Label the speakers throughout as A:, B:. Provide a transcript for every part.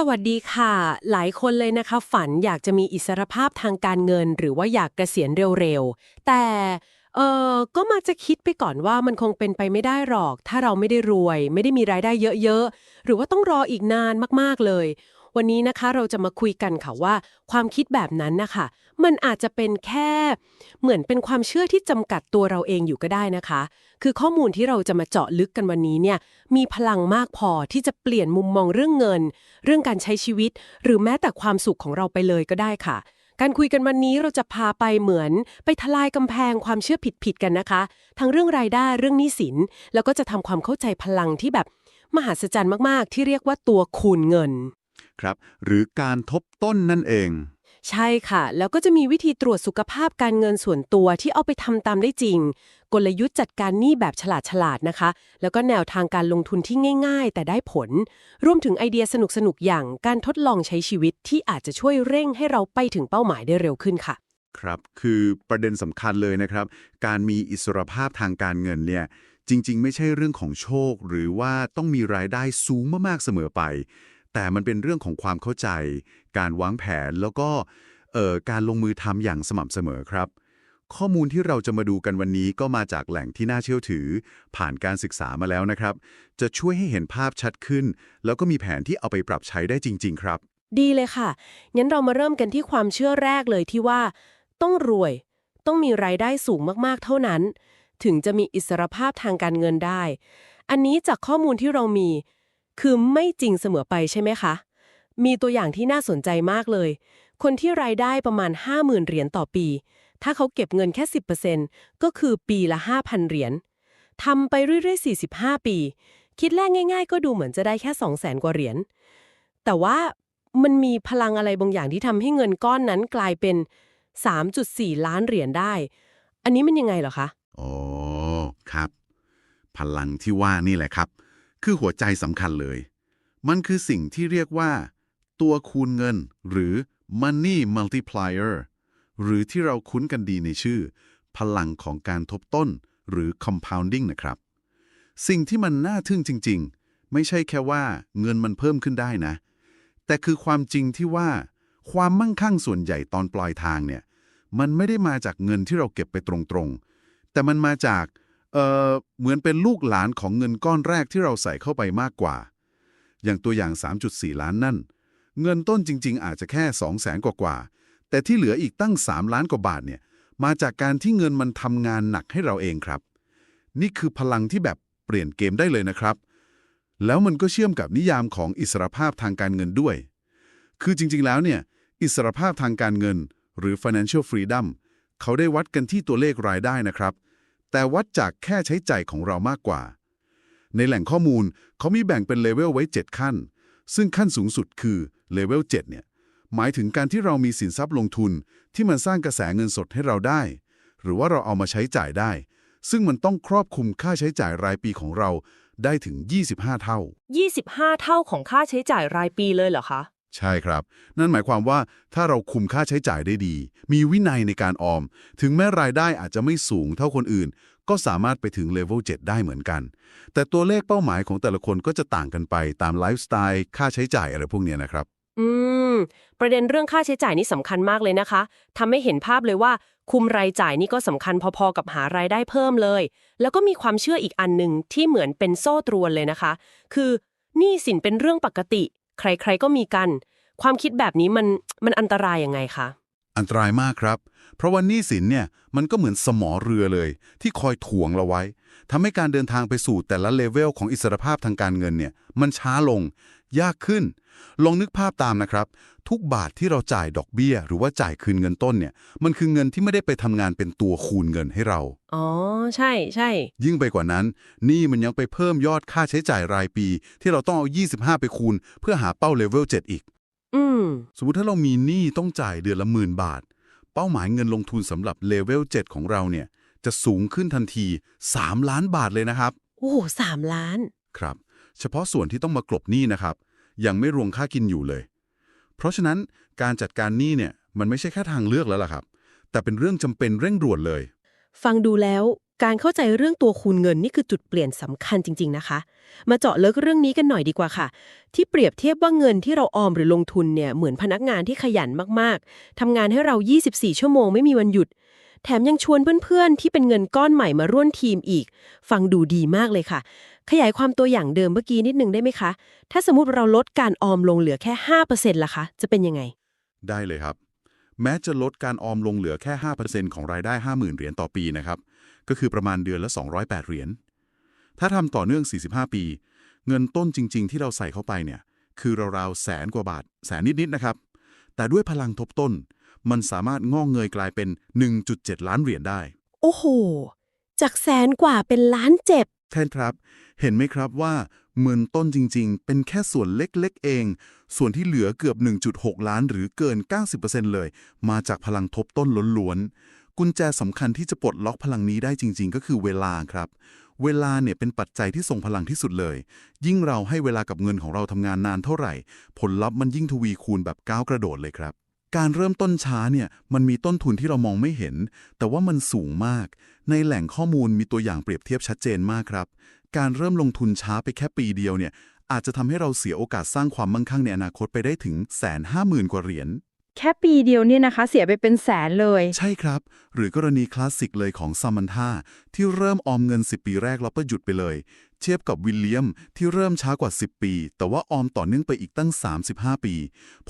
A: สวัสดีค่ะ หลายคนเลยนะคะ ฝันอยากจะมีอิสรภาพทางการเงิน หรือว่าอยากเกษียณเร็วๆ แต่เออก็มาจะคิดไปก่อนว่ามันคงเป็นไปไม่ได้หรอก ถ้าเราไม่ได้รวย ไม่ได้มีรายได้เยอะๆ หรือว่าต้องรออีกนานมากๆเลย วันนี้นะคะเราจะมาคุยกันค่ะว่า ความคิดแบบนั้นนะคะมันอาจจะเป็นแค่เหมือนเป็นความเชื่อที่จำกัดตัวเราเองอยู่ก็ได้นะคะ คือข้อมูลที่เราจะมาเจาะลึกกันวันนี้เนี่ยมีพลังมากพอที่จะเปลี่ยนมุมมองเรื่องเงิน เรื่องการใช้ชีวิต หรือแม้แต่ความสุขของเราไปเลยก็ได้ค่ะการคุยกันวันนี้เราจะพาไปเหมือน ไปทลายกำแพงความเชื่อผิดๆกันนะคะ ทั้งเรื่องรายได้เรื่องหนี้สิน แล้วก็จะทำความเข้าใจพลังที่แบบ มหัศจรรย์มากๆ ที่เรียกว่าตัวคูณเงิน
B: ครับ หรือการทบต้นนั่นเอง
A: ใช่ค่ะ แล้วก็จะมีวิธีตรวจสุขภาพการเงินส่วนตัวที่เอาไปทำตามได้จริง กลยุทธ์จัดการหนี้แบบฉลาดๆนะคะ แล้วก็แนวทางการลงทุนที่ง่าย ๆ แต่ได้ผล รวมถึงไอเดียสนุกๆอย่างการทดลองใช้ชีวิตที่อาจจะช่วยเร่งให้เราไปถึงเป้าหมายได้เร็วขึ้นค่ะ
B: ครับคือประเด็นสำคัญเลยนะครับ การมีอิสรภาพทางการเงินเนี่ยจริง ๆ ไม่ใช่เรื่องของโชค หรือว่าต้องมีรายได้สูงมากๆเสมอไป แต่มันเป็นเรื่องของความเข้าใจ การวางแผนแล้วก็การลงมือทำอย่างสม่ำเสมอครับ ข้อมูลที่เราจะมาดูกันวันนี้ก็มาจากแหล่งที่น่าเชื่อถือ ผ่านการศึกษามาแล้วนะครับ จะช่วยให้เห็นภาพชัดขึ้น แล้วก็มีแผนที่เอาไปปรับใช้ได้จริง ๆ ครับ
A: ดีเลยค่ะ งั้นเรามาเริ่มกันที่ความเชื่อแรกเลยที่ว่า ต้องรวย ต้องมีรายได้สูงมากๆ เท่านั้น ถึงจะมีอิสรภาพทางการเงินได้ อันนี้จากข้อมูลที่เรามี คือไม่จริงเสมอไปใช่ไหมคะ มีตัวอย่างที่น่าสนใจมากเลย คนที่รายได้ประมาณ 50,000 เหรียญต่อปี ถ้าเขาเก็บเงินแค่ 10%ก็คือปีละ 5,000 เหรียญทำไปเรื่อยๆ 45 ปี คิดแรกง่าย ๆ ก็ดูเหมือนจะได้แค่ 200,000 กว่าเหรียญ แต่ว่ามันมีพลังอะไรบางอย่างที่ทำให้เงินก้อนนั้นกลายเป็น 3.4 ล้านเหรียญได้ อันนี้มันยังไงเหรอคะ
C: โอ้ครับ พลังที่ว่านี่แหละครับ คือหัวใจสำคัญเลย มันคือสิ่งที่เรียกว่า ตัวคูณเงิน หรือ money multiplier หรือที่เราคุ้นกันดีในชื่อ พลังของการทบต้น หรือ compounding นะครับ สิ่งที่มันน่าทึ่งจริง ๆ ไม่ใช่แค่ว่าเงินมันเพิ่มขึ้นได้นะ แต่คือความจริงที่ว่า ความมั่งคั่งส่วนใหญ่ตอนปลายทางเนี่ย มันไม่ได้มาจากเงินที่เราเก็บไปตรงๆ แต่มันมาจาก เอ่อเหมือนเป็นลูกหลานของเงินก้อนแรกที่เราใส่เข้าไปมากกว่า อย่างตัวอย่าง 3.4 ล้านนั่น เงินต้นจริง ๆ อาจจะแค่ 2 0 0แสนกว่าๆแต่ที่เหลืออีกตั้ง 3 ล้านกว่าบาทเนี่ยมาจากการที่เงินมันทำงานหนักให้เราเองครับ นี่คือพลังที่แบบเปลี่ยนเกมได้เลยนะครับ แล้วมันก็เชื่อมกับนิยามของอิสรภาพทางการเงินด้วย คือจริง ๆ แล้วเนี่ยอิสรภาพทางการเงิน หรือ financial freedom เขาได้วัดกันที่ตัวเลขรายได้นะครับ แต่วัดจากแค่ใช้จ่ายของเรามากกว่า ในแหล่งข้อมูลเขามีแบ่งเป็นเลเวลไว้ 7 ขั้น ซึ่งขั้นสูงสุดคือเลเวล7เนี่ยหมายถึงการที่เรามีสินทรัพย์ลงทุนที่มันสร้างกระแสเงินสดให้เราได้ หรือว่าเราเอามาใช้จ่ายได้ ซึ่งมันต้องครอบคลุมค่าใช้จ่ายรายปีของเราได้ถึง 25 เท่า
A: 25 เท่าของค่าใช้จ่ายรายปีเลยเหรอคะ
C: ใช่ครับ นั่นหมายความว่าถ้าเราคุมค่าใช้จ่ายได้ดี มีวินัยในการออม ถึงแม้รายได้อาจจะไม่สูงเท่าคนอื่น ก็สามารถไปถึงเลเวล7ได้เหมือนกัน แต่ตัวเลขเป้าหมายของแต่ละคนก็จะต่างกันไปตามไลฟ์สไตล์ค่าใช้จ่ายอะไรพวกนี้นะครับ
A: อืม ประเด็นเรื่องค่าใช้จ่ายนี่สำคัญมากเลยนะคะทำให้เห็นภาพเลยว่า คุมรายจ่ายนี่ก็สำคัญพอๆกับหารายได้เพิ่มเลย แล้วก็มีความเชื่ออีกอันหนึ่งที่เหมือนเป็นโซ่ตรวนเลยนะคะ คือหนี้สินเป็นเรื่องปกติ ใครๆก็มีกัน ความคิดแบบนี้มันมันอันตรายยังไงคะ
C: อันตรายมากครับ เพราะว่าหนี้สินเนี่ยมันก็เหมือนสมอเรือเลย ที่คอยถ่วงเราไว้ทำให้การเดินทางไปสู่แต่ละเลเวลของอิสรภาพทางการเงินเนี่ยมันช้าลง ยากขึ้น ลองนึกภาพตามนะครับ ทุกบาทที่เราจ่ายดอกเบี้ย หรือว่าจ่ายคืนเงินต้นเนี่ยมันคือเงินที่ไม่ได้ไปทำงานเป็นตัวคูณเงินให้เรา
A: อ๋อ ใช่ใช่
C: ยิ่งไปกว่านั้นหนี่มันยังไปเพิ่มยอดค่าใช้จ่ายรายปี ที่เราต้องเอา 25 ไปคูณ เพื่อหาเป้าเลเวล7อีก
A: อืม
C: สมมติถ้าเรามีหนี้ต้องจ่ายเดือนละหมื่นบาท เป้าหมายเงินลงทุนสำหรับเลเวล7ของเราเนี่ยจะสูงขึ้นทันที 3 ล้านบาทเลยนะครับ
A: โอ้โหสามล้าน
C: ครับ เฉพาะส่วนที่ต้องมากลบหนี้นะครับ ยังไม่รวมค่ากินอยู่เลย เพราะฉะนั้นการจัดการหนี้เนี่ยมันไม่ใช่แค่ทางเลือกแล้วล่ะครับ แต่เป็นเรื่องจำเป็นเร่งด่วนเลย
A: ฟังดูแล้ว การเข้าใจเรื่องตัวคูณเงินนี่คือจุดเปลี่ยนสำคัญจริง ๆนะคะ มาเจาะลึกเรื่องนี้กันหน่อยดีกว่าค่ะ ที่เปรียบเทียบว่าเงินที่เราออมหรือลงทุนเนี่ยเหมือนพนักงานที่ขยันมากๆทำงานให้เรา 24 ชั่วโมงไม่มีวันหยุด แถมยังชวนเพื่อนๆ ที่เป็นเงินก้อนใหม่มาร่วมทีมอีก ฟังดูดีมากเลยค่ะ ขยายความตัวอย่างเดิมเมื่อกี้นิดนึงได้ไหมคะ ถ้าสมมติเราลดการออมลงเหลือแค่5%ล่ะคะ จะเป็นยังไง
C: ได้เลยครับ แม้จะลดการออมลงเหลือแค่5%ของรายได้ 50,000เหรียญต่อปีนะครับ ก็คือประมาณเดือนละ 208 เหรียญ ถ้าทำต่อเนื่อง 45 ปี เงินต้นจริง ๆ ที่เราใส่เข้าไปเนี่ย คือราวๆแสนกว่าบาท แสนนิด ๆ นะครับ แต่ด้วยพลังทบต้น มันสามารถงอกเงยกลายเป็น 1.7 ล้านเหรียญได้
A: โอ้โห จากแสนกว่าเป็นล้านเจ็บ
C: แทนครับ เห็นไหมครับว่าเงินต้นจริง ๆ เป็นแค่ส่วนเล็ก ๆ เอง ส่วนที่เหลือเกือบ 1.6 ล้านหรือเกิน 90%เลย มาจากพลังทบต้นล้วนๆ กุญแจสำคัญที่จะปลดล็อกพลังนี้ได้จริง ๆ ก็คือเวลาครับ เวลาเนี่ยเป็นปัจจัยที่ทรงพลังที่สุดเลย ยิ่งเราให้เวลากับเงินของเราทำงานนานเท่าไหร่ ผลลัพธ์มันยิ่งทวีคูณแบบก้าวกระโดดเลยครับ การเริ่มต้นช้าเนี่ยมันมีต้นทุนที่เรามองไม่เห็น แต่ว่ามันสูงมาก ในแหล่งข้อมูลมีตัวอย่างเปรียบเทียบชัดเจนมากครับ การเริ่มลงทุนช้าไปแค่ปีเดียวเนี่ยอาจจะทำให้เราเสียโอกาสสร้างความมั่งคั่งในอนาคตไปได้ถึงแสนห้าหมื่นกว่าเหรียญ
D: แค่ปีเดียวเนี่ยนะคะ เสียไปเป็นแสนเลย
C: ใช่ครับ หรือกรณีคลาสสิกเลยของซามันธาที่เริ่มออมเงิน 10 ปีแรกแล้วก็หยุดไปเลย เทียบกับวิลเลียมที่เริ่มช้ากว่า 10 ปี แต่ว่าออมต่อเนื่องไปอีกตั้ง 35 ปี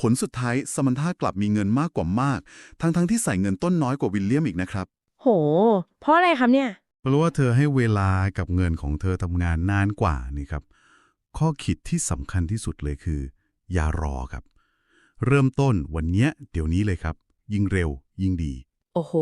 C: ผลสุดท้ายซามันธากลับมีเงินมากกว่ามาก ทั้งๆที่ใส่เงินต้นน้อยกว่าวิลเลียมอีกนะครับ
D: โห เพราะอะไรครับเนี่ย
C: เพราะว่าเธอให้เวลากับเงินของเธอทำงานนานกว่านี่ครับ ข้อคิดที่สำคัญที่สุดเลยคือ อย่ารอครับ เริ่มต้นวันเนี้ยเดี๋ยวนี้เลยครับ ยิ่งเร็วยิ่งดี
A: โอ้โห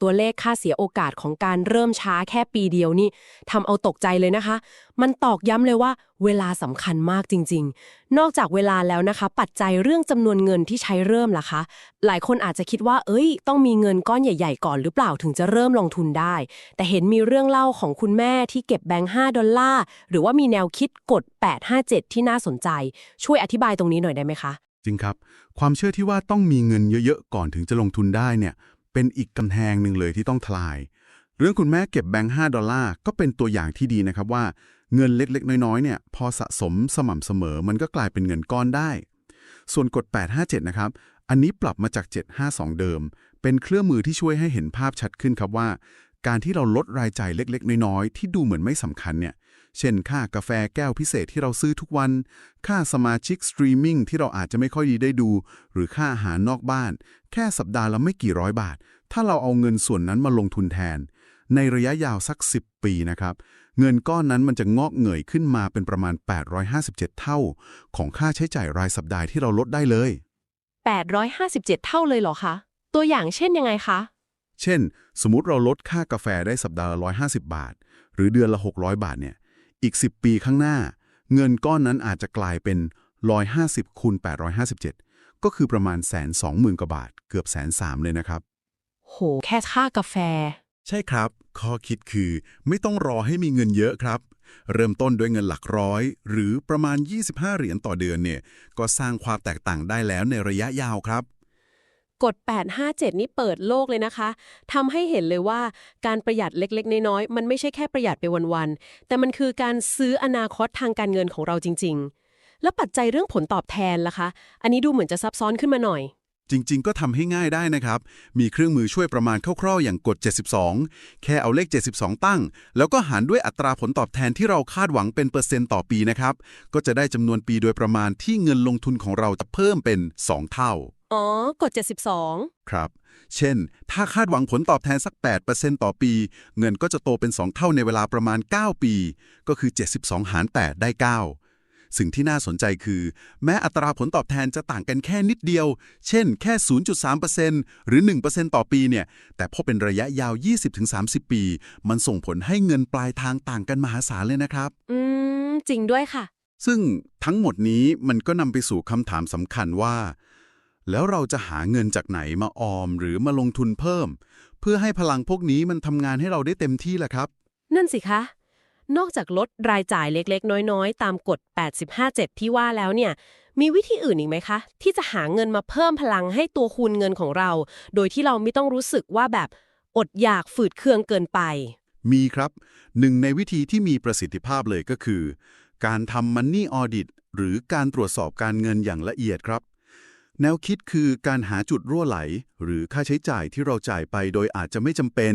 A: ตัวเลขค่าเสียโอกาสของการเริ่มช้าแค่ปีเดียวนี่ทำเอาตกใจเลยนะคะ มันตอกย้ำเลยว่า เวลาสำคัญมากจริง ๆ นอกจากเวลาแล้วนะคะ ปัจจัยเรื่องจำนวนเงินที่ใช้เริ่มล่ะคะ หลายคนอาจจะคิดว่า เอ้ย ต้องมีเงินก้อนใหญ่ ๆ ก่อนหรือเปล่าถึงจะเริ่มลงทุนได้ แต่เห็นมีเรื่องเล่าของคุณแม่ที่เก็บแบงค์5ดอลลาร์หรือว่ามีแนวคิดกด 857 ที่น่าสนใจ ช่วยอธิบายตรงนี้หน่อยได้ไหมคะ
C: จริงครับ ความเชื่อที่ว่าต้องมีเงินเยอะๆ ก่อนถึงจะลงทุนได้เนี่ยเป็นอีกกำแพงหนึ่งเลยที่ต้องทลาย เรื่องคุณแม่เก็บแบงค์5ดอลลาร์ก็เป็นตัวอย่างที่ดีนะครับว่าเงินเล็กๆ น้อยๆเนี่ยพอสะสมสม่ำเสมอมันก็กลายเป็นเงินก้อนได้ ส่วนกฎ 857 นะครับ อันนี้ปรับมาจาก 752 เดิม เป็นเครื่องมือที่ช่วยให้เห็นภาพชัดขึ้นครับว่า การที่เราลดรายจ่ายเล็ก ๆ น้อยๆที่ดูเหมือนไม่สำคัญเนี่ย เช่นค่ากาแฟแก้วพิเศษที่เราซื้อทุกวัน ค่าสมาชิกสตรีมมิ่งที่เราอาจจะไม่ค่อยดีได้ดู หรือค่าอาหารนอกบ้าน แค่สัปดาห์ละไม่กี่ร้อยบาท ถ้าเราเอาเงินส่วนนั้นมาลงทุนแทน ในระยะยาวสัก 10 ปีนะครับ เงินก้อนนั้นมันจะงอกเงยขึ้นมาเป็นประมาณ 857 เท่า ของค่าใช้จ่ายรายสัปดาห์ที่เราลดได้เลย
A: 857 เท่าเลยเหรอคะ ตัวอย่างเช่นยังไงคะ
C: เช่น สมมุติเราลดค่ากาแฟได้สัปดาห์ละ150 บาท หรือเดือนละ 600 บาทเนี่ย อีก 10 ปีข้างหน้า เงินก้อนนั้นอาจจะกลายเป็น 150คูณ857 ก็คือประมาณแสนสองหมื่นกว่าบาท เกือบแสนสามเลยนะครับ
A: โห แค่ค่ากาแฟ
C: ใช่ครับ ข้อคิดคือไม่ต้องรอให้มีเงินเยอะครับ เริ่มต้นด้วยเงินหลักร้อย หรือประมาณ 25 เหรียญต่อเดือนเนี่ย ก็สร้างความแตกต่างได้แล้วในระยะยาวครับ
A: กฎ 857 นี่เปิดโลกเลยนะคะ ทำให้เห็นเลยว่าการประหยัดเล็กๆ น้อยๆ มันไม่ใช่แค่ประหยัดไปวันๆ แต่มันคือการซื้ออนาคตทางการเงินของเราจริง ๆ แล้วปัจจัยเรื่องผลตอบแทนล่ะคะ อันนี้ดูเหมือนจะซับซ้อนขึ้นมาหน่อย
C: จริง ๆ ก็ทำให้ง่ายได้นะครับ มีเครื่องมือช่วยประมาณคร่าวๆ อย่างกฎ 72 แค่เอาเลข 72 ตั้ง แล้วก็หารด้วยอัตราผลตอบแทนที่เราคาดหวังเป็นเปอร์เซ็นต์ต่อปีนะครับ ก็จะได้จำนวนปีโดยประมาณที่เงินลงทุนของเราจะเพิ่มเป็น 2 เท่า
A: อ๋อ กฎ 72
C: ครับ เช่น ถ้าคาดหวังผลตอบแทนสัก 8%ต่อปี เงินก็จะโตเป็น 2 เท่าในเวลาประมาณ 9 ปี ก็คือ 72 หาร 8 ได้ 9 สิ่งที่น่าสนใจคือ แม้อัตราผลตอบแทนจะต่างกันแค่นิดเดียว เช่น แค่ 0.3%หรือ 1%ต่อปีเนี่ย แต่พอเป็นระยะยาว 20-30 ปี มันส่งผลให้เงินปลายทางต่างกันมหาศาลเลยนะครับ
A: อืม จริงด้วยค่ะ
C: ซึ่งทั้งหมดนี้มันก็นำไปสู่คำถามสำคัญว่า แล้วเราจะหาเงินจากไหนมาออมหรือมาลงทุนเพิ่ม เพื่อให้พลังพวกนี้มันทำงานให้เราได้เต็มที่ล่ะครับ
A: นั่นสิคะ นอกจากลดรายจ่ายเล็กๆ น้อยๆ ตามกฎ 857 ที่ว่าแล้วเนี่ย มีวิธีอื่นอีกไหมคะ ที่จะหาเงินมาเพิ่มพลังให้ตัวคูณเงินของเรา โดยที่เราไม่ต้องรู้สึกว่าแบบอดอยากฝืดเคืองเกินไป
E: มีครับ หนึ่งในวิธีที่มีประสิทธิภาพเลยก็คือ การทำ Money Audit หรือการตรวจสอบการเงินอย่างละเอียดครับ แนวคิดคือการหาจุดรั่วไหล หรือค่าใช้จ่ายที่เราจ่ายไปโดยอาจจะไม่จำเป็น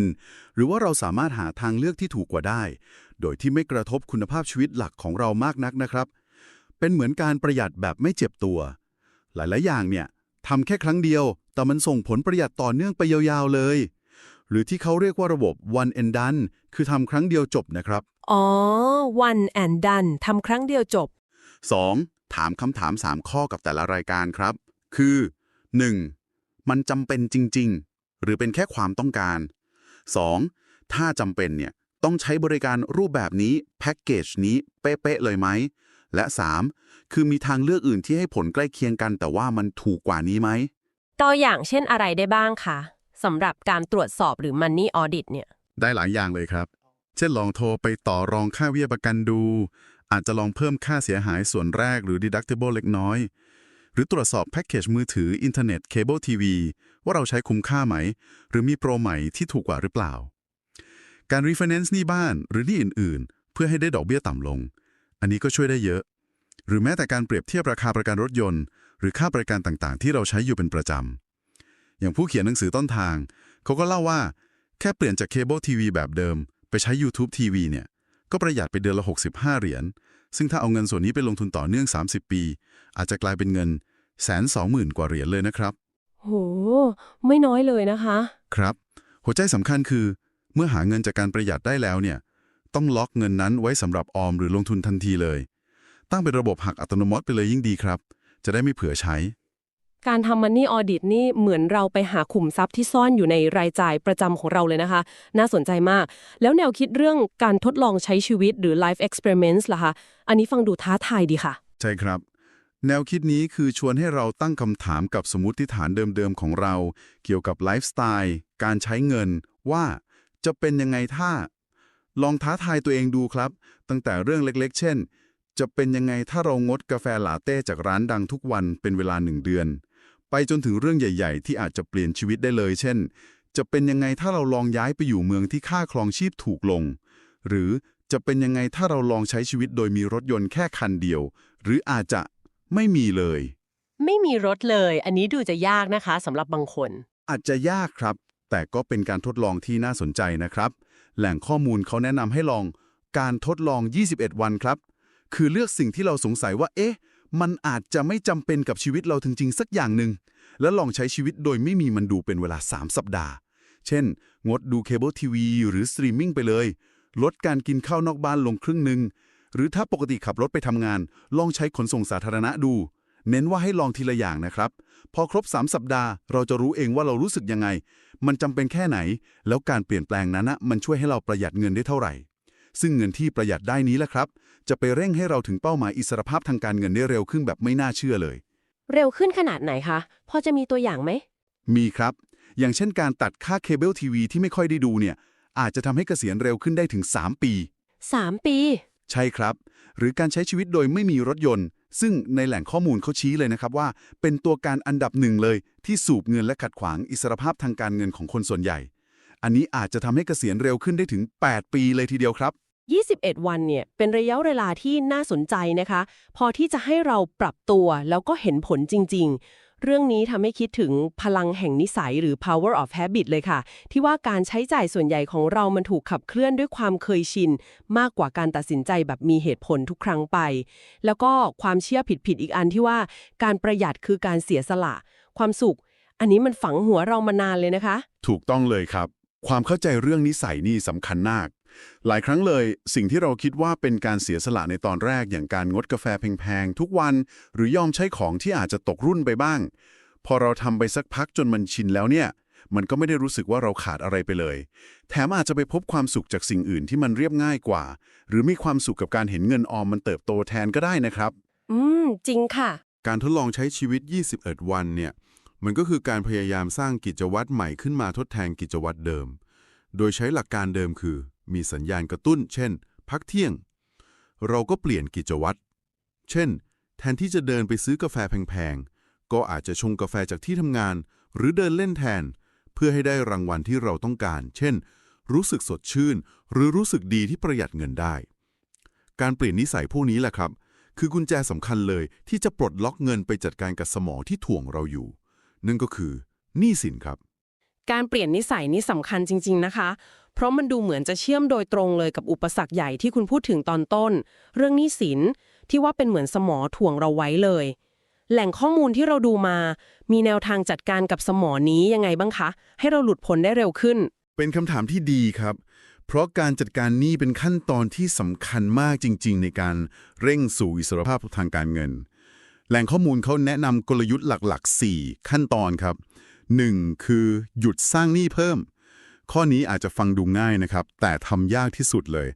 E: หรือว่าเราสามารถหาทางเลือกที่ถูกกว่าได้ โดยที่ไม่กระทบคุณภาพชีวิตหลักของเรามากนักนะครับ เป็นเหมือนการประหยัดแบบไม่เจ็บตัว หลายๆ อย่างเนี่ยทำแค่ครั้งเดียว แต่มันส่งผลประหยัดต่อเนื่องไปยาวๆเลย หรือที่เขาเรียกว่าระบบ one and done คือทำครั้งเดียวจบนะครับ
A: อ๋อ one and done ทำครั้งเดียวจบ
E: 2. ถามคำถาม 3 ข้อกับแต่ละรายการครับ คือ 1. มันจำเป็นจริง ๆ หรือเป็นแค่ความต้องการ 2. ถ้าจำเป็นเนี่ย ต้องใช้บริการรูปแบบนี้แพ็กเกจนี้เป๊ะๆเลยไหม และ 3. คือมีทางเลือกอื่นที่ให้ผลใกล้เคียงกัน แต่ว่ามันถูกกว่านี้ไหม
A: ตัวอย่างเช่นอะไรได้บ้างคะสำหรับการตรวจสอบหรือ Money Audit เนี่ย
C: ได้หลายอย่างเลยครับ เช่นลองโทรไปต่อรองค่าเบี้ยประกันดู อาจจะลองเพิ่มค่าเสียหายส่วนแรกหรือ deductible เล็กน้อย หรือตรวจสอบแพ็กเกจมือถืออินเทอร์เน็ตเคเบิลทีวีว่าเราใช้คุ้มค่าไหม หรือมีโปรใหม่ที่ถูกกว่าหรือเปล่า การ refinance หนี้บ้านหรือหนี้อื่น ๆ เพื่อให้ได้ดอกเบี้ยต่ำลง อันนี้ก็ช่วยได้เยอะ หรือแม้แต่การเปรียบเทียบราคาประกันรถยนต์ หรือค่าบริการต่างๆ ที่เราใช้อยู่เป็นประจำ อย่างผู้เขียนหนังสือต้นทาง เขาก็เล่าว่า แค่เปลี่ยนจากเคเบิลทีวีแบบเดิม ไปใช้ YouTube TV เนี่ย ก็ประหยัดไปเดือนละ 65 เหรียญ ซึ่งถ้าเอาเงินส่วนนี้ไปลงทุนต่อเนื่อง 30 ปี อาจจะกลายเป็นเงินแสนสองหมื่นกว่าเหรียญเลยนะครับ
A: โห ไม่น้อยเลยนะคะ
C: ครับ หัวใจสำคัญคือเมื่อหาเงินจากการประหยัดได้แล้วเนี่ย ต้องล็อกเงินนั้นไว้สำหรับออมหรือลงทุนทันทีเลย ตั้งเป็นระบบหักอัตโนมัติไปเลยยิ่งดีครับ จะได้ไม่เผื่อใช้
A: การทำ Money Audit นี่เหมือนเราไปหาขุมทรัพย์ที่ซ่อนอยู่ในรายจ่ายประจำของเราเลยนะคะ น่าสนใจมาก แล้วแนวคิดเรื่องการทดลองใช้ชีวิตหรือ life experiments ล่ะคะอันนี้ฟังดูท้าทายดีค่ะ
C: ใช่ครับแนวคิดนี้คือชวนให้เราตั้งคำถามกับสมมติฐานเดิมๆของเรา เกี่ยวกับไลฟ์สไตล์ การใช้เงิน ว่า จะเป็นยังไงถ้า ลองท้าทายตัวเองดูครับ ตั้งแต่เรื่องเล็กๆ เช่น จะเป็นยังไงถ้าเรางดกาแฟลาเต้จากร้านดังทุกวันเป็นเวลาหนึ่งเดือน ไปจนถึงเรื่องใหญ่ ๆ ที่อาจจะเปลี่ยนชีวิตได้เลย เช่น จะเป็นยังไงถ้าเราลองย้ายไปอยู่เมืองที่ค่าครองชีพถูกลง หรือจะเป็นยังไงถ้าเราลองใช้ชีวิตโดยมีรถยนต์แค่คันเดียว หรืออาจจะไม่มีเลย
A: ไม่มีรถเลย อันนี้ดูจะยากนะคะสำหรับบางคน
C: อาจจะยากครับ แต่ก็เป็นการทดลองที่น่าสนใจนะครับ แหล่งข้อมูลเขาแนะนำให้ลองการทดลอง 21 วันครับ คือเลือกสิ่งที่เราสงสัยว่า เอ๊ะ มันอาจจะไม่จำเป็นกับชีวิตเราจริงๆ สักอย่างหนึ่ง แล้วลองใช้ชีวิตโดยไม่มีมันดูเป็นเวลา 3 สัปดาห์ เช่น งดดูเคเบิลทีวีหรือสตรีมมิ่งไปเลย ลดการกินข้าวนอกบ้านลงครึ่งหนึ่ง หรือถ้าปกติขับรถไปทำงาน ลองใช้ขนส่งสาธารณะดู เน้นว่าให้ลองทีละอย่างนะครับ พอครบ 3 สัปดาห์ เราจะรู้เองว่าเรารู้สึกยังไง มันจำเป็นแค่ไหน แล้วการเปลี่ยนแปลงนั้นนะมันช่วยให้เราประหยัดเงินได้เท่าไหร่ ซึ่งเงินที่ประหยัดได้นี้แหละครับ จะไปเร่งให้เราถึงเป้าหมายอิสรภาพทางการเงินได้เร็วขึ้นแบบไม่น่าเชื่อเลย
A: เร็วขึ้นขนาดไหนคะ พอจะมีตัวอย่างไหม
C: มีครับ อย่างเช่นการตัดค่าเคเบิลทีวีที่ไม่ค่อยได้ดูเนี่ย อาจจะทำให้เกษียณเร็วขึ้นได้ถึง 3 ปี
A: 3 ปี
C: ใช่ครับ หรือการใช้ชีวิตโดยไม่มีรถยนต์ซึ่งในแหล่งข้อมูลเขาชี้เลยนะครับว่า เป็นตัวการอันดับหนึ่งเลย ที่สูบเงินและขัดขวางอิสรภาพทางการเงินของคนส่วนใหญ่ อันนี้อาจจะทำให้เกษียณเร็วขึ้นได้ถึง 8 ปีเลยทีเดียวครับ
A: 21 วันเนี่ยเป็นระยะเวลาที่น่าสนใจนะคะ พอที่จะให้เราปรับตัวแล้วก็เห็นผลจริง ๆ เรื่องนี้ทำให้คิดถึงพลังแห่งนิสัยหรือ power of habit เลยค่ะ ที่ว่าการใช้จ่ายส่วนใหญ่ของเรามันถูกขับเคลื่อนด้วยความเคยชิน มากกว่าการตัดสินใจแบบมีเหตุผลทุกครั้งไป แล้วก็ความเชื่อผิดๆอีกอันที่ว่าการประหยัดคือการเสียสละ ความสุข อันนี้มันฝังหัวเรามานานเลยนะคะ
C: ถูกต้องเลยครับ ความเข้าใจเรื่องนิสัยนี่สำคัญมาก หลายครั้งเลย สิ่งที่เราคิดว่าเป็นการเสียสละในตอนแรกอย่างการงดกาแฟแพงๆทุกวัน หรือยอมใช้ของที่อาจจะตกรุ่นไปบ้าง พอเราทำไปสักพักจนมันชินแล้วเนี่ยมันก็ไม่ได้รู้สึกว่าเราขาดอะไรไปเลย แถมอาจจะไปพบความสุขจากสิ่งอื่นที่มันเรียบง่ายกว่า หรือมีความสุขกับการเห็นเงินออมมันเติบโตแทนก็ได้นะครับ
A: อืม จริงค่ะ
F: การทดลองใช้ชีวิต 21 วันเนี่ย มันก็คือการพยายามสร้างกิจวัตรใหม่ขึ้นมาทดแทนกิจวัตรเดิม โดยใช้หลักการเดิมคือ มีสัญญาณกระตุ้น เช่น พักเที่ยง เราก็เปลี่ยนกิจวัตร เช่น แทนที่จะเดินไปซื้อกาแฟแพงๆ ก็อาจจะชงกาแฟจากที่ทำงาน หรือเดินเล่นแทน เพื่อให้ได้รางวัลที่เราต้องการ เช่น
C: รู้สึกสดชื่น หรือรู้สึกดีที่ประหยัดเงินได้ การเปลี่ยนนิสัยพวกนี้แหละครับ คือกุญแจสำคัญเลยที่จะปลดล็อกเงินไปจัดการกับสมองที่ถ่วงเราอยู่ นั่นก็คือหนี้สินครับ
A: การเปลี่ยนนิสัยนี่สำคัญจริง ๆ นะคะ เพราะมันดูเหมือนจะเชื่อมโดยตรงเลยกับอุปสรรคใหญ่ที่คุณพูดถึงตอนต้น เรื่องหนี้สินที่ว่าเป็นเหมือนสมอถ่วงเราไว้เลย แหล่งข้อมูลที่เราดูมา มีแนวทางจัดการกับสมอนี้ยังไงบ้างคะ ให้เราหลุดพ้นได้เร็วขึ้น
C: เป็นคำถามที่ดีครับ เพราะการจัดการหนี้เป็นขั้นตอนที่สำคัญมากจริง ๆ ในการเร่งสู่อิสรภาพทางการเงิน แหล่งข้อมูลเขาแนะนำกลยุทธ์หลักๆ 4 ขั้นตอนครับ 1. คือหยุดสร้างหนี้เพิ่ม ข้อนี้อาจจะฟังดูง่ายนะครับ แต่ทำยากที่สุดเลย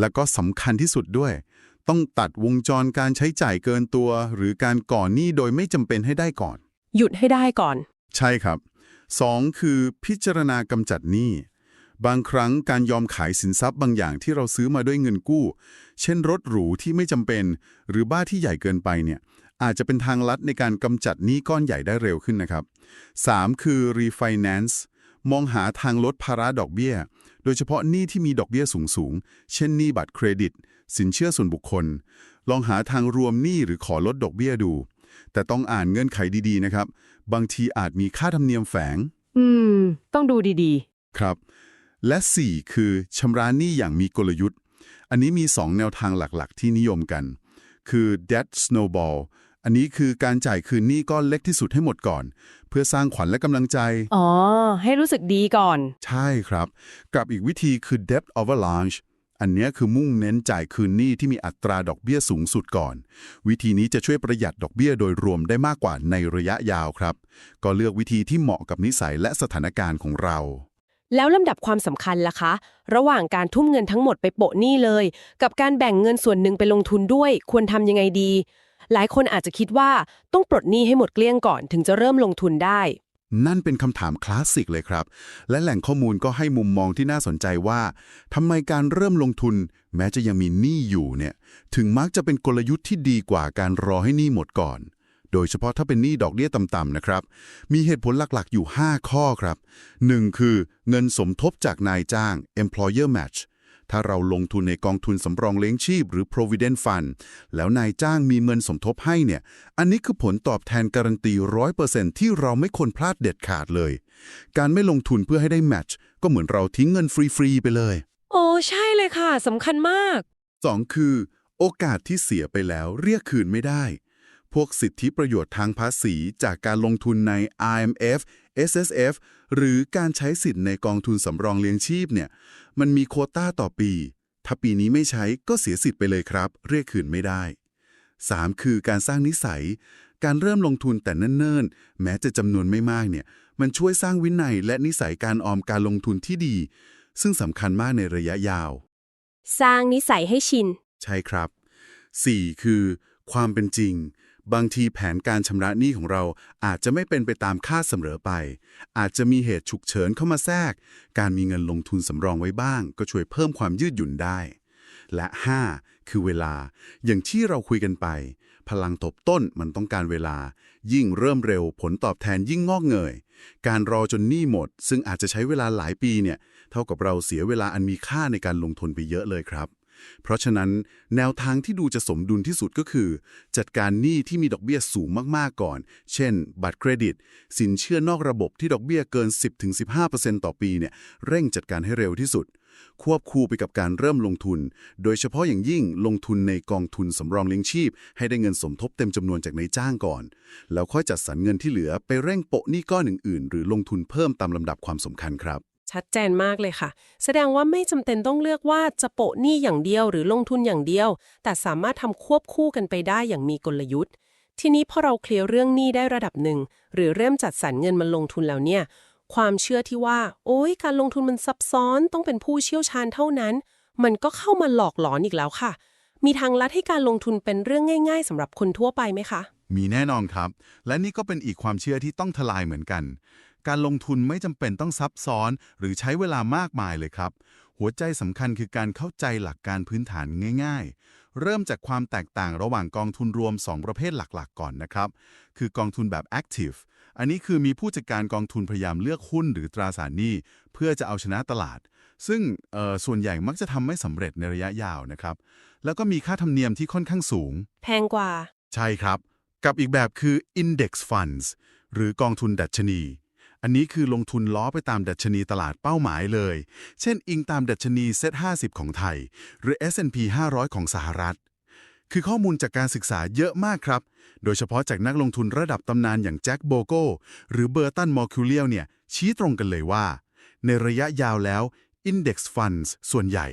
C: แล้วก็สำคัญที่สุดด้วย ต้องตัดวงจรการใช้จ่ายเกินตัว หรือการก่อนหนี้โดยไม่จำเป็นให้ได้ก่อน
A: หยุดให้ได้ก่อน
C: ใช่ครับ 2. คือพิจารณากำจัดหนี้บางครั้งการยอมขายสินทรัพย์บางอย่างที่เราซื้อมาด้วยเงินกู้ เช่นรถหรูที่ไม่จำเป็น หรือบ้านที่ใหญ่เกินไปเนี่ย อาจจะเป็นทางลัดในการกำจัดหนี้ก้อนใหญ่ได้เร็วขึ้นนะครับ 3. คือ refinance มองหาทางลดภาระดอกเบี้ย โดยเฉพาะหนี้ที่มีดอกเบี้ยสูงๆ เช่นหนี้บัตรเครดิต สินเชื่อส่วนบุคคล ลองหาทางรวมหนี้หรือขอลดดอกเบี้ยดู แต่ต้องอ่านเงื่อนไขดีๆนะครับ บางทีอาจมีค่าธรรมเนียมแฝง
G: อืม ต้องดูดี
C: ครับ และ 4 คือชำระหนี้อย่างมีกลยุทธ์ อันนี้มี 2 แนวทางหลักๆ ที่นิยมกัน คือ debt snowball อันนี้คือการจ่ายคืนหนี้ก้อนเล็กที่สุดให้หมดก่อน เพื่อสร้างขวัญและกำลังใจ
G: ๆอ๋อ ให้รู้สึกดีก่อน
C: ใช่ครับ กับอีกวิธีคือ debt avalanche อันเนี้ยคือมุ่งเน้นจ่ายคืนหนี้ที่มีอัตราดอกเบี้ยสูงสุดก่อน วิธีนี้จะช่วยประหยัดดอกเบี้ยโดยรวมได้มากกว่าในระยะยาวครับ ก็เลือกวิธีที่เหมาะกับนิสัยและสถานการณ์ของเรา
A: แล้วลำดับความสำคัญล่ะคะ ระหว่างการทุ่มเงินทั้งหมดไปโปะหนี้เลย กับการแบ่งเงินส่วนหนึ่งไปลงทุนด้วย ควรทำยังไงดี หลายคนอาจจะคิดว่าต้องปลดหนี้ให้หมดเกลี้ยงก่อนถึงจะเริ่มลงทุนได้
C: นั่นเป็นคำถามคลาสสิกเลยครับ และแหล่งข้อมูลก็ให้มุมมองที่น่าสนใจว่าทำไมการเริ่มลงทุน แม้จะยังมีหนี้อยู่เนี่ย ถึงมักจะเป็นกลยุทธ์ที่ดีกว่าการรอให้หนี้หมดก่อน โดยเฉพาะถ้าเป็นหนี้ดอกเบี้ยต่ำๆนะครับ มีเหตุผลหลักๆ อยู่ 5 ข้อครับ 1. คือเงินสมทบจากนายจ้าง employer match ถ้าเราลงทุนในกองทุนสำรองเลี้ยงชีพหรือ provident fund แล้วนายจ้างมีเงินสมทบให้เนี่ย อันนี้คือผลตอบแทนการันตี 100%ที่เราไม่ควรพลาดเด็ดขาดเลย การไม่ลงทุนเพื่อให้ได้แมทช์ก็เหมือนเราทิ้งเงินฟรีๆไปเลย
A: โอ้ใช่เลยค่ะสำคัญมาก
C: 2. คือ โอกาสที่เสียไปแล้วเรียกคืนไม่ได้ พวกสิทธิประโยชน์ทางภาษีจากการลงทุนใน IMF SSF หรือการใช้สิทธิ์ในกองทุนสำรองเลี้ยงชีพเนี่ยมันมีโควต้าต่อปี ถ้าปีนี้ไม่ใช้ก็เสียสิทธิ์ไปเลยครับ เรียกคืนไม่ได้ 3. คือการสร้างนิสัย การเริ่มลงทุนแต่เนิ่นๆ แม้จะจำนวนไม่มากเนี่ยมันช่วยสร้างวินัยและนิสัยการออมการลงทุนที่ดี ซึ่งสำคัญมากในระยะยาว
A: สร้างนิสัยให้ชิน
C: ใช่ครับ 4. คือ ความเป็นจริง บางทีแผนการชำระหนี้ของเราอาจจะไม่เป็นไปตามคาดเสมอไป อาจจะมีเหตุฉุกเฉินเข้ามาแทรก การมีเงินลงทุนสำรองไว้บ้าง ก็ช่วยเพิ่มความยืดหยุ่นได้ และ 5. คือเวลา อย่างที่เราคุยกันไป พลังทบต้นมันต้องการเวลา ยิ่งเริ่มเร็วผลตอบแทนยิ่งงอกเงย การรอจนหนี้หมด ซึ่งอาจจะใช้เวลาหลายปีเนี่ย เท่ากับเราเสียเวลาอันมีค่าในการลงทุนไปเยอะเลยครับ เพราะฉะนั้นแนวทางที่ดูจะสมดุลที่สุดก็คือ จัดการหนี้ที่มีดอกเบี้ยสูงมากๆก่อน เช่น บัตรเครดิต สินเชื่อนอกระบบที่ดอกเบี้ยเกิน 10-15%ต่อปีเนี่ยเร่งจัดการให้เร็วที่สุด ควบคู่ไปกับการเริ่มลงทุน โดยเฉพาะอย่างยิ่งลงทุนในกองทุนสำรองเลี้ยงชีพ ให้ได้เงินสมทบเต็มจำนวนจากนายจ้างก่อน แล้วค่อยจัดสรรเงินที่เหลือไปเร่งโปะหนี้ก้อนอื่นๆ หรือลงทุนเพิ่มตามลำดับความสำคัญครับ
A: ชัดเจนมากเลยค่ะ แสดงว่าไม่จำเป็นต้องเลือกว่าจะโปะหนี้อย่างเดียวหรือลงทุนอย่างเดียว แต่สามารถทำควบคู่กันไปได้อย่างมีกลยุทธ์ ทีนี้พอเราเคลียร์เรื่องหนี้ได้ระดับหนึ่ง หรือเริ่มจัดสรรเงินมันลงทุนแล้วเนี่ย ความเชื่อที่ว่า โอ้ยการลงทุนมันซับซ้อนต้องเป็นผู้เชี่ยวชาญเท่านั้น มันก็เข้ามาหลอกหลอนอีกแล้วค่ะ มีทางลัดให้การลงทุนเป็นเรื่องง่าย ๆสำหรับคนทั่วไปไหมคะ
H: มีแน่นอนครับ และนี่ก็เป็นอีกความเชื่อที่ต้องทลายเหมือนกัน การลงทุนไม่จำเป็นต้องซับซ้อน หรือใช้เวลามากมายเลยครับ หัวใจสำคัญคือการเข้าใจหลักการพื้นฐานง่าย ๆ เริ่มจากความแตกต่างระหว่างกองทุนรวม 2 ประเภทหลักๆ ก่อนนะครับ คือกองทุนแบบ active อันนี้คือมีผู้จัดการกองทุนพยายามเลือกหุ้นหรือตราสารหนี้ เพื่อจะเอาชนะตลาด
C: ซึ่งเอ่อส่วนใหญ่มักจะทำไม่สำเร็จในระยะยาวนะครับ แล้วก็มีค่าธรรมเนียมที่ค่อนข้างสูง
I: แพงกว่า
C: ใช่ครับ กับอีกแบบคือ Index Funds หรือกองทุนดัชนี อันนี้คือลงทุนล้อไปตามดัชนีตลาดเป้าหมายเลย เช่น อิงตามดัชนี Set 50 ของไทย หรือ S&P 500 ของสหรัฐ คือข้อมูลจากการศึกษาเยอะมากครับ โดยเฉพาะจากนักลงทุนระดับตำนานอย่างแจ็คโบโกหรือเบอร์ตันมอร์คิวเลียเนี่ยชี้ตรงกันเลยว่า ในระยะยาวแล้ว Index Funds ส่วนใหญ่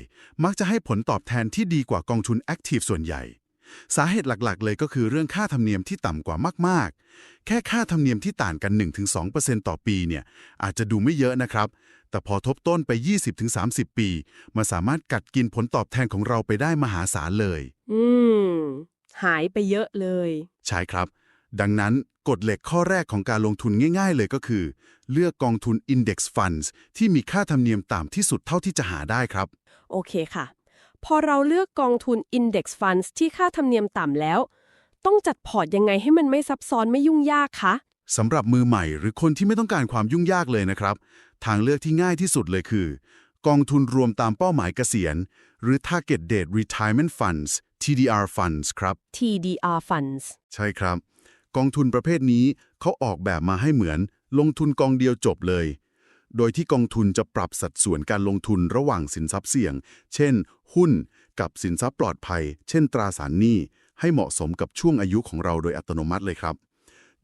C: มักจะให้ผลตอบแทนที่ดีกว่ากองทุน Active ส่วนใหญ่ สาเหตุหลักๆ เลยก็คือเรื่องค่าธรรมเนียมที่ต่ำกว่ามากๆ แค่ค่าธรรมเนียมที่ต่างกัน 1-2%ต่อปีเนี่ยอาจจะดูไม่เยอะนะครับ แต่พอทบต้นไป 20-30 ปีมันสามารถกัดกินผลตอบแทนของเราไปได้มหาศาลเลย
J: อืม หายไปเยอะเลย
C: ใช่ครับ ดังนั้นกฎเหล็กข้อแรกของการลงทุนง่าย ๆ เลยก็คือ เลือกกองทุน Index Funds ที่มีค่าธรรมเนียมต่ำที่สุดเท่าที่จะหาได้ครับ
J: โอเคค่ะ พอเราเลือกกองทุน Index Funds ที่ค่าธรรมเนียมต่ำแล้ว ต้องจัดพอร์ตยังไงให้มันไม่ซับซ้อนไม่ยุ่งยากคะ
C: สำหรับมือใหม่หรือคนที่ไม่ต้องการความยุ่งยากเลยนะครับ ทางเลือกที่ง่ายที่สุดเลยคือ กองทุนรวมตามเป้าหมายเกษียณ หรือ Target Date Retirement Funds TDR Funds ครับ
J: TDR Funds
C: ใช่ครับ กองทุนประเภทนี้เขาออกแบบมาให้เหมือน ลงทุนกองเดียวจบเลย โดยที่กองทุนจะปรับสัดส่วนการลงทุนระหว่างสินทรัพย์เสี่ยง เช่น หุ้น กับสินทรัพย์ปลอดภัย เช่นตราสารหนี้ให้เหมาะสมกับช่วงอายุของเราโดยอัตโนมัติเลยครับ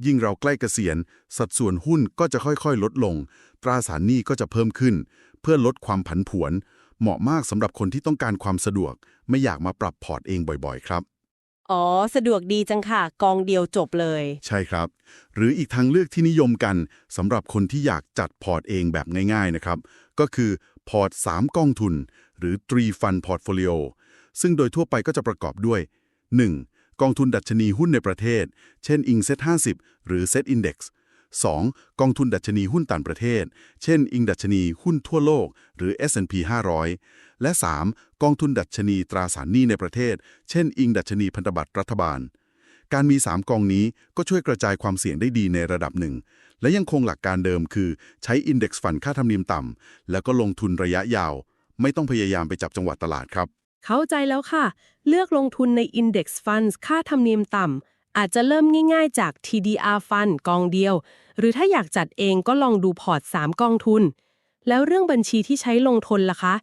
C: ยิ่งเราใกล้เกษียณ สัดส่วนหุ้นก็จะค่อยๆ ลดลง ตราสารหนี้ก็จะเพิ่มขึ้น เพื่อลดความผันผวน เหมาะมากสำหรับคนที่ต้องการความสะดวก ไม่อยากมาปรับพอร์ตเองบ่อยๆ ครับ
J: อ๋อ สะดวกดีจังค่ะ กองเดียวจบเลย
C: ใช่ครับ หรืออีกทางเลือกที่นิยมกันสำหรับคนที่อยากจัดพอร์ตเองแบบง่าย ๆนะครับ ก็คือพอร์ต 3 กองทุน หรือ3 Fund Portfolio ซึ่งโดยทั่วไปก็จะประกอบด้วย 1. กองทุนดัชนีหุ้นในประเทศ เช่น อิงเซ็ต50 หรือ Set Index 2. กองทุนดัชนีหุ้นต่างประเทศ เช่น อิงดัชนีหุ้นทั่วโลก หรือ S&P 500 และ 3. กองทุนดัชนีตราสารหนี้ในประเทศ เช่น อิงดัชนีพันธบัตรรัฐบาล การมี 3 กองนี้ก็ช่วยกระจายความเสี่ยงได้ดีในระดับหนึ่ง และยังคงหลักการเดิมคือใช้ Index Fund ค่าธรรมเนียมต่ำแล้วก็ลงทุนระยะยาว ไม่ต้องพยายามไปจับจังหวะตลาดครับ
A: เข้าใจแล้วค่ะ เลือกลงทุนใน Index Funds ค่าธรรมเนียมต่ำ อาจจะเริ่มง่ายๆจาก TDR Fund กองเดียว หรือถ้าอยากจัดเองก็ลองดูพอร์ต 3 กองทุน แล้วเรื่องบัญชีที่ใช้ลงทุนล่ะคะ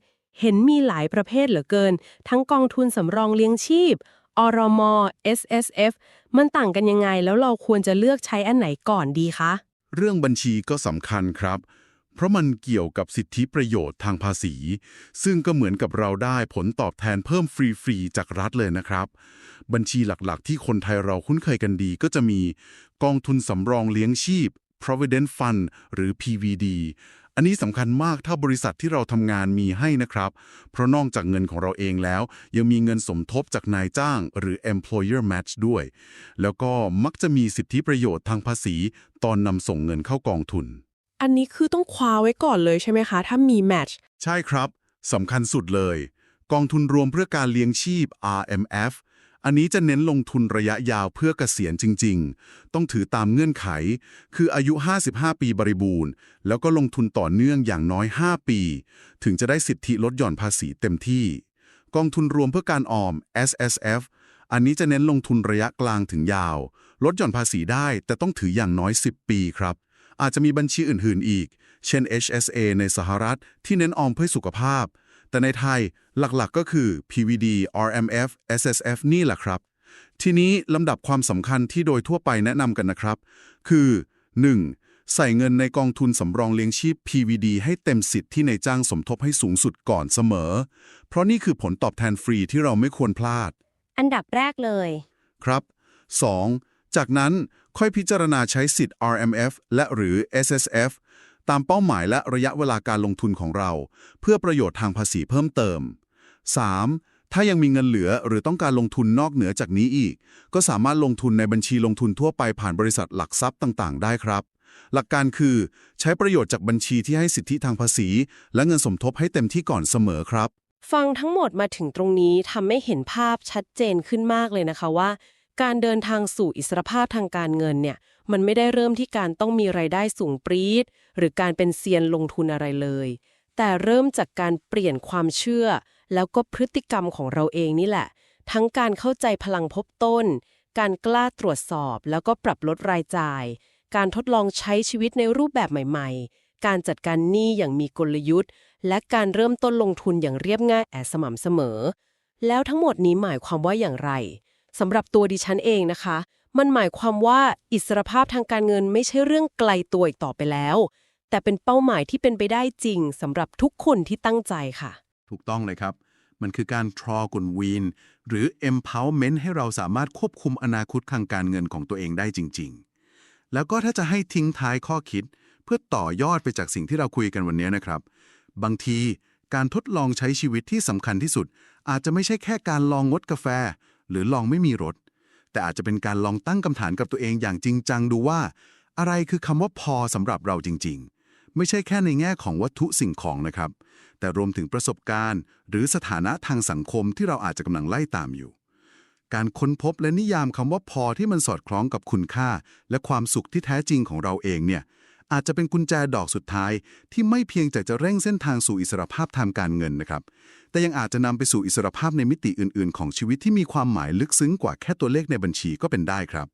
A: เห็นมีหลายประเภทเหลือเกิน ทั้งกองทุนสำรองเลี้ยงชีพอรม SSF มันต่างกันยังไงแล้วเราควรจะเลือกใช้อันไหนก่อนดีคะ
C: เรื่องบัญชีก็สำคัญครับ เพราะมันเกี่ยวกับสิทธิประโยชน์ทางภาษี ซึ่งก็เหมือนกับเราได้ผลตอบแทนเพิ่มฟรีๆจากรัฐเลยนะครับ บัญชีหลักๆ ที่คนไทยเราคุ้นเคยกันดี ก็จะมีกองทุนสำรองเลี้ยงชีพ provident fund หรือ PVD อันนี้สำคัญมากถ้าบริษัทที่เราทำงานมีให้นะครับ เพราะนอกจากเงินของเราเองแล้ว ยังมีเงินสมทบจากนายจ้างหรือ employer match ด้วย แล้วก็มักจะมีสิทธิประโยชน์ทางภาษี ตอนนำส่งเงินเข้ากองทุน
I: อันนี้คือต้องคว้าไว้ก่อนเลยใช่ไหมคะ ถ้ามีแมทช์
C: ใช่ครับสำคัญสุดเลย กองทุนรวมเพื่อการเลี้ยงชีพ RMF อันนี้จะเน้นลงทุนระยะยาวเพื่อเกษียณจริง ๆ ต้องถือตามเงื่อนไข คืออายุ 55 ปีบริบูรณ์ แล้วก็ลงทุนต่อเนื่องอย่างน้อย 5 ปี ถึงจะได้สิทธิลดหย่อนภาษีเต็มที่ กองทุนรวมเพื่อการออม SSF อันนี้จะเน้นลงทุนระยะกลางถึงยาว ลดหย่อนภาษีได้ แต่ต้องถืออย่างน้อย 10 ปีครับ อาจจะมีบัญชีอื่นๆอีก เช่น HSA ในสหรัฐที่เน้นออมเพื่อสุขภาพ แต่ในไทยหลักๆ ก็คือ PVD RMF SSF นี่แหละครับ ทีนี้ลำดับความสำคัญที่โดยทั่วไปแนะนำกันนะครับ คือ 1. ใส่เงินในกองทุนสำรองเลี้ยงชีพ PVD ให้เต็มสิทธิ์ที่ในจ้างสมทบให้สูงสุดก่อนเสมอ เพราะนี่คือผลตอบแทนฟรีที่เราไม่ควรพลาด
J: อันดับแรกเลย
C: ครับ 2. จากนั้นค่อยพิจารณาใช้สิทธิ์ RMF และหรือ SSF ตามเป้าหมายและระยะเวลาการลงทุนของเรา เพื่อประโยชน์ทางภาษีเพิ่มเติม 3. ถ้ายังมีเงินเหลือหรือต้องการลงทุนนอกเหนือจากนี้อีก ก็สามารถลงทุนในบัญชีลงทุนทั่วไปผ่านบริษัทหลักทรัพย์ต่าง ๆ ได้ครับ หลักการคือ ใช้ประโยชน์จากบัญชีที่ให้สิทธิทางภาษี และเงินสมทบให้เต็มที่ก่อนเสมอครับ
I: ฟังทั้งหมดมาถึงตรงนี้ทำให้เห็นภาพชัดเจนขึ้นมากเลยนะคะว่า การเดินทางสู่อิสรภาพทางการเงินเนี่ย มันไม่ได้เริ่มที่การต้องมีไรายได้สูงปรี๊ดหรือการเป็นเซียนลงทุนอะไรเลย
A: แต่เริ่มจากการเปลี่ยนความเชื่อ แล้วก็พฤติกรรมของเราเองนี่แหละ ทั้งการเข้าใจพลังพบต้น การกล้าตรวจสอบ แล้วก็ปรับลดรายจ่าย การทดลองใช้ชีวิตในรูปแบบใหม่ ๆ การจัดการหนี้อย่างมีกลยุทธ์ และการเริ่มต้นลงทุนอย่างเรียบง่ายแอสม่ำเสมอ แล้วทั้งหมดนี้หมายความว่าอย่างไร สำหรับตัวดิฉันเองนะคะ มันหมายความว่าอิสรภาพทางการเงินไม่ใช่เรื่องไกลตัวอีกต่อไปแล้ว แต่เป็นเป้าหมายที่เป็นไปได้จริงสำหรับทุกคนที่ตั้งใจค่ะ
C: ถูกต้องเลยครับ มันคือการทรอกุนวีน หรือ empowerment ให้เราสามารถควบคุมอนาคตทางการเงินของตัวเองได้จริง ๆ แล้วก็ถ้าจะให้ทิ้งท้ายข้อคิด เพื่อต่อยอดไปจากสิ่งที่เราคุยกันวันนี้นะครับ บางทีการทดลองใช้ชีวิตที่สำคัญที่สุด อาจจะไม่ใช่แค่การลองงดกาแฟ หรือลองไม่มีรถ แต่อาจจะเป็นการลองตั้งคำถามกับตัวเองอย่างจริงจังดูว่า อะไรคือคำว่าพอสำหรับเราจริง ๆ ไม่ใช่แค่ในแง่ของวัตถุสิ่งของนะครับ แต่รวมถึงประสบการณ์ หรือสถานะทางสังคมที่เราอาจจะกำลังไล่ตามอยู่ การค้นพบและนิยามคำว่าพอที่มันสอดคล้องกับคุณค่า และความสุขที่แท้จริงของเราเองเนี่ย อาจจะเป็นกุญแจดอกสุดท้ายที่ไม่เพียงแต่จะเร่งเส้นทางสู่อิสรภาพทางการเงินนะครับ แต่ยังอาจจะนำไปสู่อิสรภาพในมิติอื่น ๆ ของชีวิตที่มีความหมายลึกซึ้งกว่าแค่ตัวเลขในบัญชีก็เป็นได้ครับ